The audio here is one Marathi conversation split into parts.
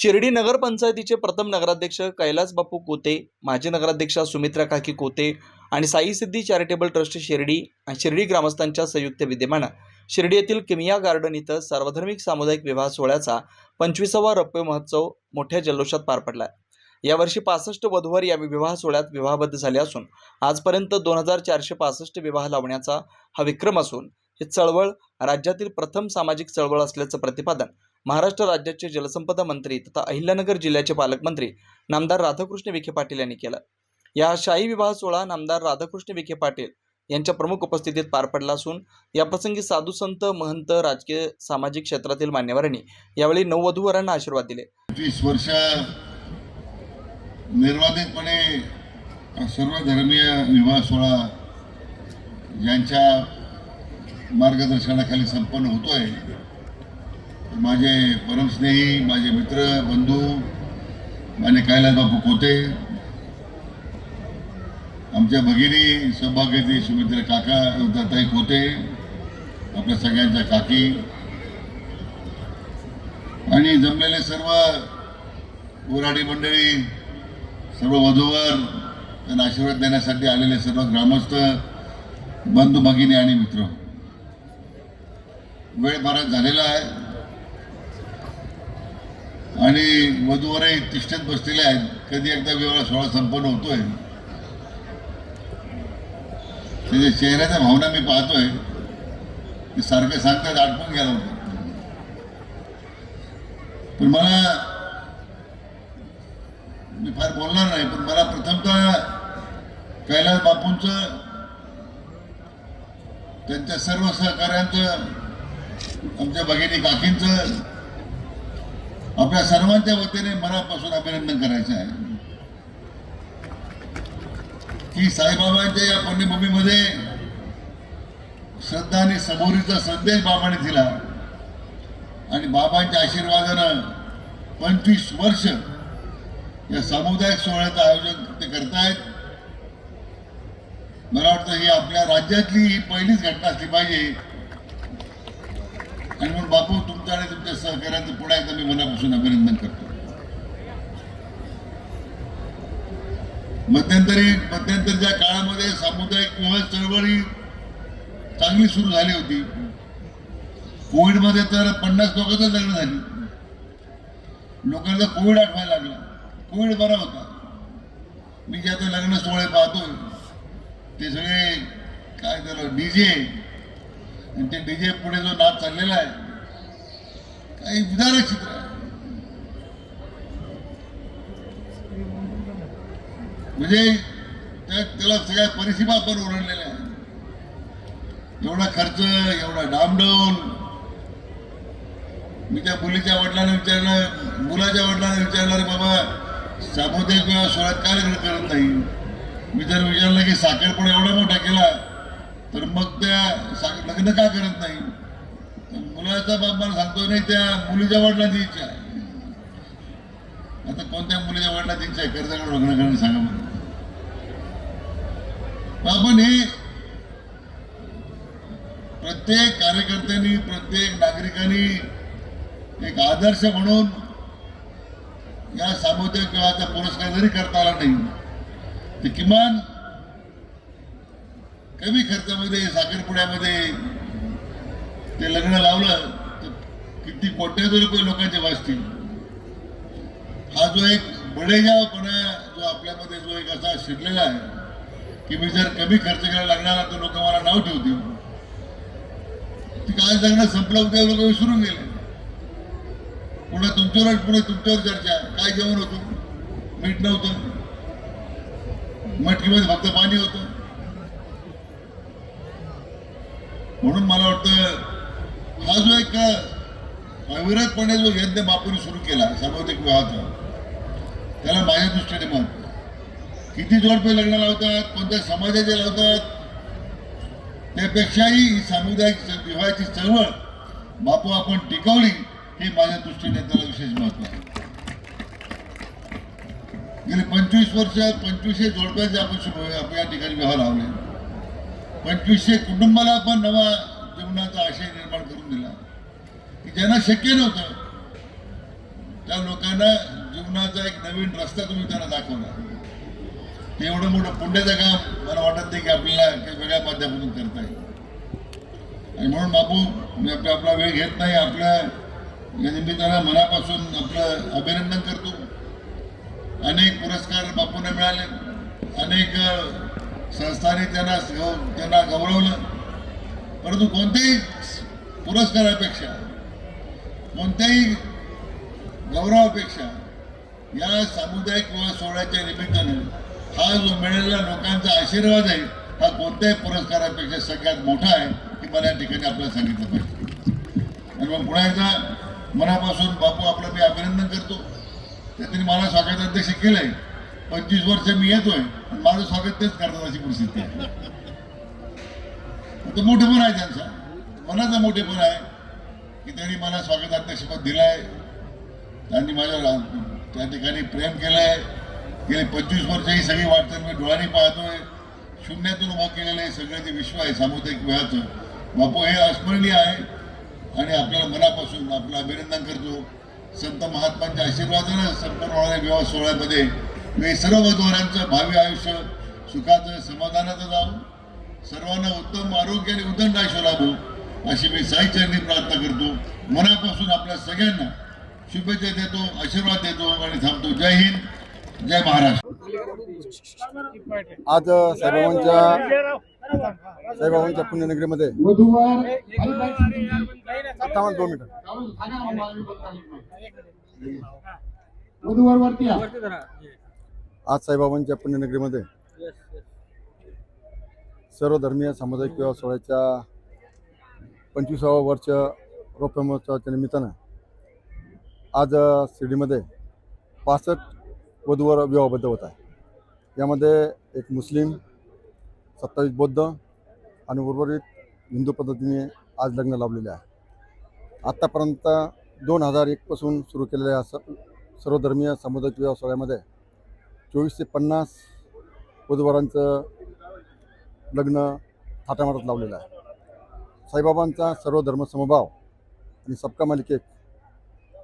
शिर्डी नगरपंचायतीचे प्रथम नगराध्यक्ष कैलास बापू कोते माजी नगराध्यक्षा सुमित्रा काकी कोते आणि साई सिद्धी चॅरिटेबल ट्रस्ट शिर्डी आणि शिर्डी ग्रामस्थांच्या संयुक्त विद्यमानं. शिर्डी येथील किमिया गार्डन इथं सार्वधर्मिक सामुदायिक विवाह सोहळ्याचा पंचवीसावा रौप्य महोत्सव मोठ्या जल्लोषात पार पडला. यावर्षी पासष्ट वधूवर या विवाह सोहळ्यात विवाहबद्ध झाले असून आजपर्यंत दोन हजार चारशे पासष्ट विवाह लावण्याचा हा विक्रम असून ही चळवळ राज्यातील प्रथम सामाजिक चळवळ असल्याचं प्रतिपादन महाराष्ट्र राज्याचे जलसंपदा मंत्री तथा अहिल्यानगर जिल्ह्याचे पालकमंत्री नामदार राधाकृष्ण विखे पाटील यांनी केलं. या शाही विवाह सोहळा नामदार राधाकृष्ण विखे पाटील यांच्या प्रमुख उपस्थितीत पार पडला असून याप्रसंगी साधू संत महंत राजकीय सामाजिक क्षेत्रातील मान्यवरांनी यावेळी नववधूवरांना आशीर्वाद दिले. तीस वर्ष निर्वाधितपणे सर्व धर्मीय विवाह सोहळा यांच्या मार्गदर्शनाखाली संपन्न होतोय. माझे परमस्नेही माझे मित्र बंधू माझे कायला बापू कोते आमच्या भगिनी सौभाग्यवती सुमित्र काका दत्ताई कोते आपल्या सगळ्यांच्या काकी आणि जमलेले सर्व उराडी मंडळी सर्व वधूवर त्यांना आशीर्वाद देण्यासाठी आलेले सर्व ग्रामस्थ बंधू भगिनी आणि मित्र. वेळ बराच झालेला आहे. आणि वधूवरही तिष्ठत बसलेले आहेत. कधी एकदा विवाह सोहळा संपन्न होतोय. त्याच्या चेहऱ्याच्या भावना मी पाहतोय. ते सारखं सांगतात आटपून गेला होतं. पण मला मी फार बोलणार नाही पण मला प्रथमतः कैलास बापूंचं त्यांच्या सर्व सहकार्यांचं आमच्या भगिनी काकींच आपल्या सर्वांच्या वतीने मनापासून अभिनंदन करायचं आहे. की साईबाबांच्या या पुण्यभूमीमध्ये श्रद्धा आणि सबुरीचा संदेश बाबाने दिला. आणि बाबांच्या आशीर्वादानं पंचवीस वर्ष या सामुदायिक सोहळ्याचं आयोजन ते करतायत. मला वाटतं ही आपल्या राज्यातली ही पहिलीच घटना असली पाहिजे. आणि म्हणून बापू तुमचं आणि तुमच्या सहकार्याचं पुन्हा एकदा मी मनापासून अभिनंदन करतो. मध्यंतरी मध्यंतरच्या काळामध्ये सामुदायिक विवाह चळवळी चांगली सुरू झाली होती. कोविडमध्ये तर पन्नास लोकांचं लग्न झाली. लोकांना कोविड आठवायला लागला. कोविड बरा होता. मी जे आता लग्न सोहळे पाहतो ते सगळे काय त्याला डीजे आणि डीजे पुढे जो नाच चाललेला आहे काही विदारक चित्र आहे. म्हणजे त्या त्याला सगळ्या परिसीमा पण ओरडलेल्या आहेत. एवढा खर्च एवढा डामडाऊन मी त्या मुलीच्या वडिलांना विचारलं मुलाच्या वडिलांना विचारणार बाबा सामुदायिक विवाह सोहळ्यात काय करत नाही? मी जर विचारलं की साखरपुडा एवढा मोठा केला. तर मग त्या लग्न का करत नाही? मुलाचा बाप मला सांगतो नाही त्या मुलीच्या वडिलांची इच्छा आहे. आता कोणत्या मुलीच्या वडिलांची इच्छा आहे? कर्जाकडे लग्न करणं सांगा मला आपण हे प्रत्येक कार्यकर्त्यांनी प्रत्येक नागरिकांनी एक आदर्श म्हणून या सामुदायिक विवाहाचा पुरस्कार जरी करता आला नाही ते किमान कमी खर्चामध्ये साखरपुड्यामध्ये ते लग्न लावलं तर किती कोट्यावधी रुपये लोकांचे वाचतील. हा जो एक बडेजावपणा जो आपल्यामध्ये जो एक असा शिरलेला आहे की मी जर कमी खर्च करायला लागणार तर लोक मला नाव ठेवतील. ती काय जगणं संपलं त्या लोक विसरून गेले. पुन्हा तुमच्यावर पुढे तुमच्यावर चर्चा. काय जेवण होतं? मीठ नव्हतं. मटकीमध्ये फक्त पाणी होतं. म्हणून मला वाटतं हा जो एक अविरतपणे जो यज्ञ बापूने सुरू केला सामुदायिक विवाहाचा त्याला माझ्या दृष्टीने महत्त्व किती जोडपे लग्न लावतात कोणत्या समाजाचे लावतात त्यापेक्षाही ही सामुदायिक विवाहाची चळवळ बापू आपण टिकवली हे माझ्या दृष्टीने त्याला विशेष महत्त्व आहे. गेले पंचवीस वर्ष पंचवीसशे जोडप्याचे आपण शुभ आपण या ठिकाणी विवाह लावले. पंचवीसशे कुटुंबाला पण नवा जीवनाचा आशय निर्माण करून दिला. की ज्यांना शक्य नव्हतं त्या लोकांना जीवनाचा एक नवीन रस्ता तुम्ही त्यांना दाखवला. ते एवढं मोठं पुण्याचं काम मला वाटत नाही की आपल्याला काही वेगळ्या माध्यमातून करता येईल. आणि म्हणून बापू मी आपला आपला वेळ घेत नाही आपल्या या निमित्तानं मनापासून आपलं अभिनंदन करतो. अनेक पुरस्कार बापूंना मिळाले. अनेक संस्थाने त्यांना त्यांना गौरवलं. परंतु कोणत्याही पुरस्कारापेक्षा कोणत्याही गौरवापेक्षा या सामुदायिक विवाह सोहळ्याच्या निमित्तानं हा जो मिळालेला लोकांचा आशीर्वाद आहे हा कोणत्याही पुरस्कारापेक्षा सगळ्यात मोठा आहे हे मला या ठिकाणी आपल्याला सांगितलं पाहिजे. आणि मग पुन्हा एकदा मनापासून बापू आपलं मी अभिनंदन करतो. त्यांनी मला स्वागताध्यक्ष आहे पंचवीस वर्ष मी येतोय माझं स्वागत तेच करतात अशी परिस्थिती आहे. तो मोठेपण आहे त्यांचा. मनाचा मोठेपण आहे की त्यांनी मला स्वागताध्यक्षपद दिलंय. त्यांनी माझ्या त्या ठिकाणी प्रेम केलंय. गेले पंचवीस वर्ष ही सगळी वाटचाल मी डोळ्यांनी पाहतोय. शून्यातून उभं केलेलं हे सगळं जे विश्व आहे सामुदायिक विवाहाचं बापू हे अस्मरणीय आहे. आणि आपल्याला मनापासून आपलं अभिनंदन करतो. संत महात्मांच्या आशीर्वादानं संपन्न होणाऱ्या विवाह सोहळ्यामध्ये मी सर्व वधूवरांचं भावी आयुष्य सुखाचं समाधानाचं जावं सर्वांना उत्तम आरोग्य आणि उदंड आयुष्य लाभो अशी मी साईचरणी प्रार्थना करतो. मनापासून आपल्या सगळ्यांना शुभेच्छा देतो आशीर्वाद देतो आणि थांबतो. जय हिंद जय महाराष्ट्र. आज साईबाबांच्या साईबाबांच्या पुण्यनगरीमध्ये थांबा दोन मिनिटं वधूवर वरती. आज साईबाबांच्या पुण्यनगरीमध्ये सर्व धर्मीय सामुदायिक विवाह सोहळ्याच्या पंचवीसावं वर्ष रौप्य महोत्सवाच्या निमित्तानं आज शिर्डीमध्ये पासष्ट वधूवर विवाहबद्ध होत आहे. यामध्ये एक मुस्लिम सत्तावीस बौद्ध आणि उर्वरित हिंदू पद्धतीने आज लग्न लावलेले आहे. आत्तापर्यंत दोन हजार एकपासून सुरू केलेल्या स सर्वधर्मीय सामुदायिक विवाह सोहळ्यामध्ये चोवीस ते पन्नास वधूवरांचं लग्न थाटामाटात लावलेलं आहे. साईबाबांचा सर्व धर्म समभाव आणि सबका मालिकेत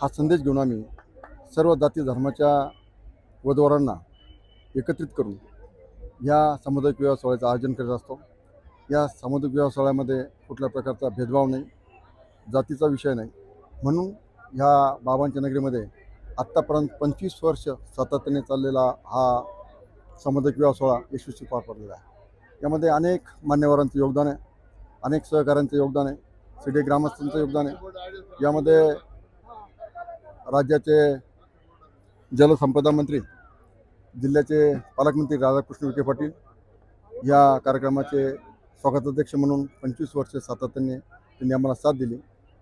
हा संदेश घेऊन आम्ही सर्व जाती धर्माच्या वधूवरांना एकत्रित करून या सामुदायिक विवाह सोहळ्याचं आयोजन करत असतो. या सामुदायिक विवाह सोहळ्यामध्ये कुठल्या प्रकारचा भेदभाव नाही जातीचा विषय नाही. म्हणून ह्या बाबांच्या नगरीमध्ये आत्तापर्यंत पंचवीस वर्ष सातत्याने चाललेला हा सामुदायिक विवाह सोहळा यशस्वी पार पडलेला आहे. यामध्ये अनेक मान्यवरांचं योगदान आहे अनेक सहकाऱ्यांचं योगदान आहे सिडी ग्रामस्थांचं योगदान आहे. यामध्ये राज्याचे जलसंपदा मंत्री जिल्ह्याचे पालकमंत्री राधाकृष्ण विखे पाटील या कार्यक्रमाचे स्वागताध्यक्ष म्हणून पंचवीस वर्ष सातत्याने त्यांनी आम्हाला साथ दिली.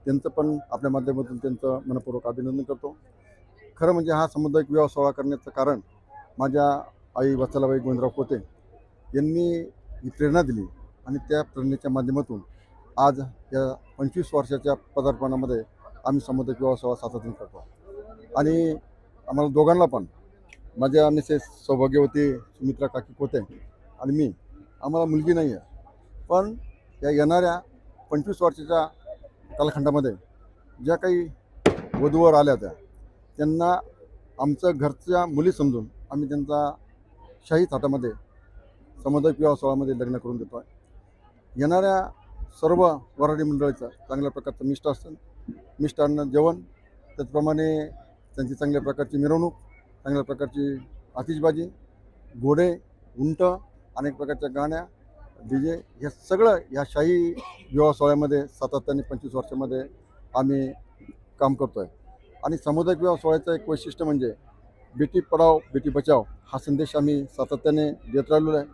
त्यांचं पण आपल्या माध्यमातून त्यांचं मनपूर्वक अभिनंदन करतो. खरं म्हणजे हा सामुदायिक विवाह सोहळा करण्याचं कारण माझ्या आई वत्सलाबाई गोविंदराव कोते यांनी ही प्रेरणा दिली आणि त्या प्रेरणेच्या माध्यमातून आज या पंचवीस वर्षाच्या पदार्पणामध्ये आम्ही सामुदायिक विवाह सोहळा सातत्याने करतो. आणि आम्हाला दोघांना पण माझ्या मिसेस सौभाग्यवती सुमित्रा काकी कोते आणि मी आम्हाला मुलगी नाही आहे पण या येणाऱ्या पंचवीस वर्षाच्या कालखंडामध्ये ज्या काही वधूवर आल्या त्या त्यांना आमचं घरच्या मुली समजून आम्ही त्यांचा शाही थाटामध्ये समुदाय विवाह सोहळामध्ये लग्न करून देतो आहे. येणाऱ्या सर्व वराडी मंडळीचं चांगल्या प्रकारचं मिष्ट असतं मिष्टान्न जेवण त्याचप्रमाणे त्यांची चांगल्या प्रकारची मिरवणूक चांगल्या प्रकारची आतिषबाजी घोडे उंट अनेक प्रकारच्या गाण्या डी जे हे सगळं ह्या शाही विवाह सोहळ्यामध्ये सातत्याने पंचवीस वर्षामध्ये आम्ही काम करतो आहे आणि सामुदायिक विवाह सोहळ्याचं एक वैशिष्ट्य म्हणजे बेटी पढाव बेटी बचाव हा संदेश आम्ही सातत्याने देत राहिलेलो आहे.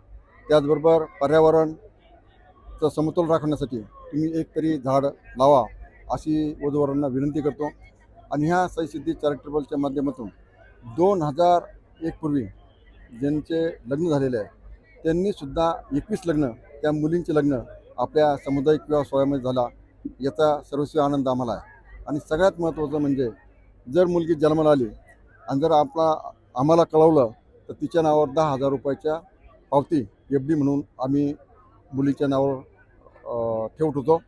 त्याचबरोबर पर्यावरणचं समतोल राखण्यासाठी तुम्ही एक तरी झाड लावा अशी वधूवरांना विनंती करतो. आणि ह्या सईसिद्धी चॅरिटेबलच्या माध्यमातून दोन हजार एक पूर्वी ज्यांचे लग्न झालेले आहे त्यांनीसुद्धा एकवीस लग्न त्या मुलींचे लग्न आपल्या सामुदायिक विवाह सोहळ्यामध्ये झाला याचा सर्वस्वी आनंद आम्हाला आहे. आणि सगळ्यात महत्त्वाचं म्हणजे जर मुलगी जन्माला आली आणि जर आपला आम्हाला कळवलं तर तिच्या नावावर दहा हजार रुपयाच्या पावती एफ डी म्हणून आम्ही मुलीच्या नावावर ठेवत होतो.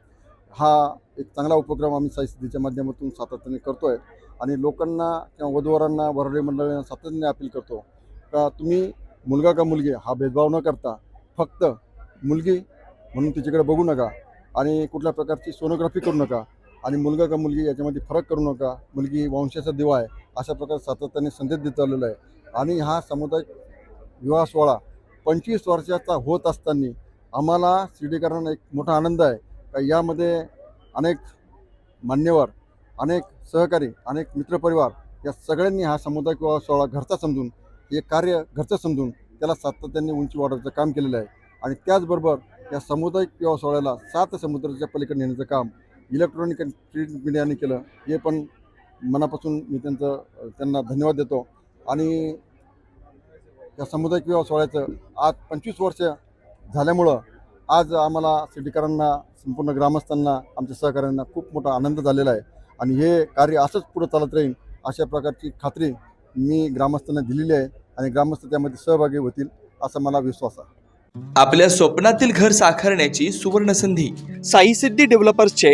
हा एक चांगला उपक्रम आम्ही साहित्यच्या माध्यमातून सातत्याने करतो आहे आणि लोकांना किंवा वधूवरांना वरळी मंडळांना सातत्याने अपील करतो का तुम्ही मुलगा का मुलगी हा भेदभाव न करता फक्त मुलगी म्हणून तिच्याकडे बघू नका आणि कुठल्या प्रकारची सोनोग्राफी करू नका. आणि मुलगा का मुलगी याच्यामध्ये फरक करू नका. मुलगी वंशाचा दिवा आहे. अशा प्रकारे सातत्याने संदेश देत आलेला आहे. आणि हा सामुदायिक विवाह सोहळा पंचवीस वर्षाचा होत असताना आम्हाला शिर्डीकरांना एक मोठा आनंद आहे. का यामध्ये अनेक मान्यवर अनेक सहकारी अनेक मित्रपरिवार या सगळ्यांनी हा सामुदायिक विवाह सोहळा घरचा समजून हे कार्य घरचं समजून त्याला सातत्याने उंची वाढवण्याचं काम केलेलं आहे. आणि त्याचबरोबर या सामुदायिक विवाह सोहळ्याला सात समुद्राच्या पलीकडे नेण्याचं काम इलेक्ट्रॉनिक प्रिंट मीडियाने केलं हे पण मनापासून मी त्यांचं त्यांना धन्यवाद देतो. आणि या सामुदायिक विवाह सोहळ्याचं आज पंचवीस वर्ष झाल्यामुळं आज आम्हाला सिटीकरांना संपूर्ण ग्रामस्थांना आमच्या सहकाऱ्यांना खूप मोठा आनंद झालेला आहे. आणि हे कार्य असंच पुढं चालत राहील अशा प्रकारची खात्री मी ग्रामस्थांना दिलेली आहे आणि ग्रामस्थ त्यामध्ये सहभागी होतील असा मला विश्वास आहे. आपल्या स्वप्नातील घर साकारण्याची सुवर्ण संधी साई सिद्धी डेव्हलपर्सचे